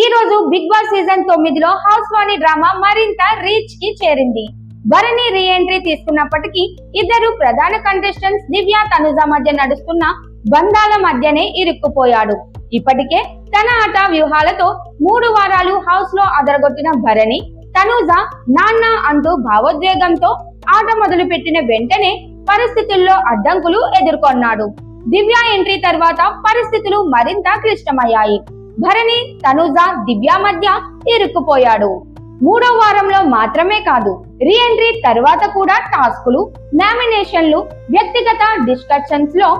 ఈ రోజు big Boss season తొమ్మిదిలో హౌస్ వాణి డ్రామా మరింత రీచ్కి చేరింది. భరణి రీ ఎంట్రీ తీసుకున్నప్పటికీ ఇద్దరు ప్రధాన కంటెస్టెంట్స్ దివ్య తనుజ మధ్య నడుస్తున్న బంధాల మధ్యనే ఇరుక్కుపోయాడు. ఇప్పటికే తన ఆట వ్యూహాలతో మూడు వారాలు హౌస్లో అదరగొట్టిన భరణి తనుజ నాన్న అంటూ భావోద్వేగంతో ఆట మొదలుపెట్టిన వెంటనే పరిస్థితుల్లో అడ్డంకులు ఎదుర్కొన్నాడు. దివ్య ఎంట్రీ తర్వాత పరిస్థితులు మరింత క్లిష్టమయ్యాయి. భరణి తనుజ దివ్య మధ్య ఇరుక్కుపోయాడు. మూడో వారంలో మాత్రమే కాదు రీ ఎంట్రీ తర్వాత కూడా టాస్కులు నామినేషన్లు వ్యక్తిగత డిస్కషన్స్లో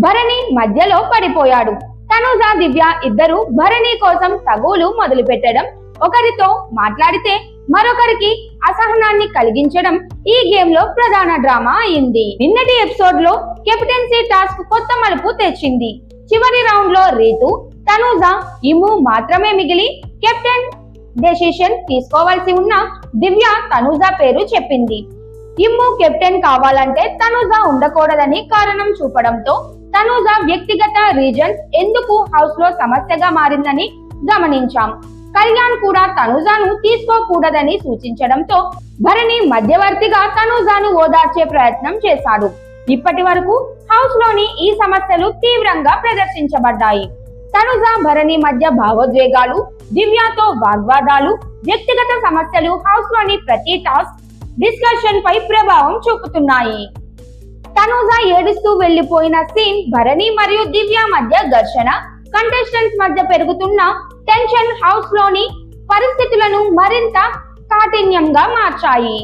భరణి మధ్యలో పడిపోయాడు. తనుజ దివ్య ఇద్దరు భరణి కోసం తగులు మొదలు పెట్టడం ఒకరితో మాట్లాడితే మరొకరికి అసహనాన్ని కలిగించడం ఈ గేమ్లో ప్రధాన డ్రామా అయింది. నిన్నటి ఎపిసోడ్లో కెప్టెన్సీ టాస్క్ కొత్త మలుపు తెచ్చింది. చివరి రౌండ్లో రీతు తనూజ ఇము మాత్రమే మిగిలి కెప్టెన్ డెసిషన్ తీసుకోవాల్సి ఉన్న దివ్య తనూజ పేరు చెప్పింది. ఇమ్ము కెప్టెన్ కావాలంటే తనూజ ఉండకూడదని కారణం చూపడంతో తనూజ వ్యక్తిగత రీజన్స్ ఎందుకు హౌస్లో సమస్యగా మారిందని గమనించాం. కళ్యాణ్ కూడా తనుజాను తీసుకోకూడదని సూచించడంతో భరణి మధ్యవర్తిగా తనుజాను ఓదార్చే ప్రయత్నం చేశాడు. ఇప్పటి వరకు హౌస్లోని ఈ సమస్యలు తీవ్రంగా ప్రదర్శించబడ్డాయి. తనుజ భరణి మధ్య భావోద్వేగాలు దివ్యతో వాగ్వాదాలు వ్యక్తిగత సమస్యలు హౌస్లోని ప్రతి టాస్క్ డిస్కషన్ పై ప్రభావం చూపుతున్నాయి. తనుజ ఏడుస్తూ వెళ్ళిపోయిన సీన్ భరణి మరియు దివ్య మధ్య ఘర్షణ కంటెస్టెంట్స్ మధ్య పెరుగుతున్న టెన్షన్ హౌస్లోని పరిస్థితులను మరింత కాఠిన్యంగా మార్చాయి.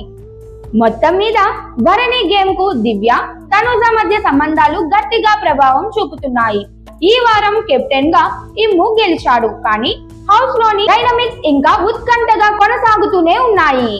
మొత్తం మీద భరణి గేమ్కు దివ్య తనుజ మధ్య సంబంధాలు గట్టిగా ప్రభావం చూపుతున్నాయి. ఈ వారం కెప్టెన్గా ఇమ్ము గెలిచాడు. కానీ హౌస్లోని డైనమిక్స్ ఇంకా ఉత్కంఠగా కొనసాగుతూనే ఉన్నాయి.